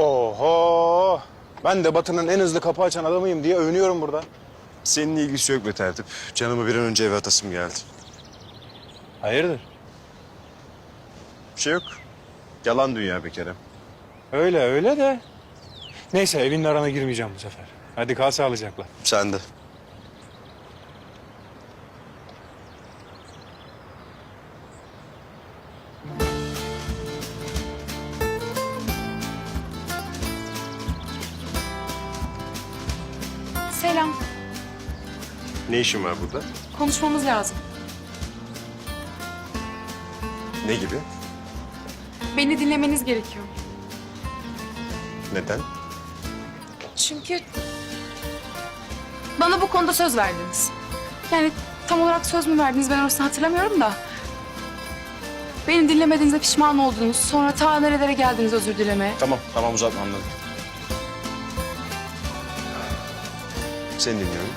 Oho! Ben de Batı'nın en hızlı kapı açan adamıyım diye övünüyorum burada. Senin ilgisi yok be tertip. Canımı bir an önce eve atasım geldi. Hayırdır? Bir şey yok. Yalan dünya bir kere. Öyle öyle de. Neyse evinin arana girmeyeceğim bu sefer. Hadi kal sağlıcakla. Sen de. Selam. Ne işin var burada? Konuşmamız lazım. Ne gibi? Beni dinlemeniz gerekiyor. Neden? Çünkü bana bu konuda söz verdiniz. Yani tam olarak söz mü verdiniz ben orasını hatırlamıyorum da. Beni dinlemediğinizde pişman oldunuz. Sonra ta nerelere geldiniz özür dilemeye. Tamam, tamam uzatma anladım. Seni dinliyorum.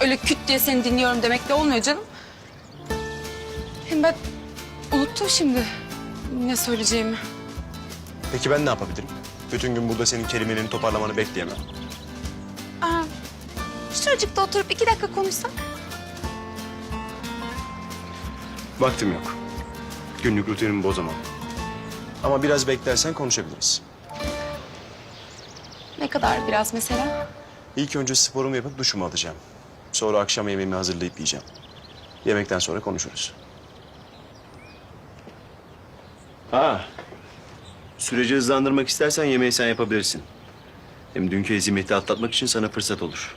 Öyle küt diye seni dinliyorum demek de olmuyor canım. Hem ben unuttum şimdi ne söyleyeceğimi. Peki ben ne yapabilirim? Bütün gün burada senin kelimelerini toparlamanı bekleyemem. Aa, şuracıkta oturup iki dakika konuşsak. Vaktim yok. Günlük rutinimi bozamam. Ama biraz beklersen konuşabiliriz. Ne kadar biraz mesela? İlk önce sporumu yapıp duşumu alacağım. Sonra akşam yemeğimi hazırlayıp yiyeceğim. Yemekten sonra konuşuruz. Ha. Süreci hızlandırmak istersen yemeği sen yapabilirsin. Hem dünkü hezimeti atlatmak için sana fırsat olur.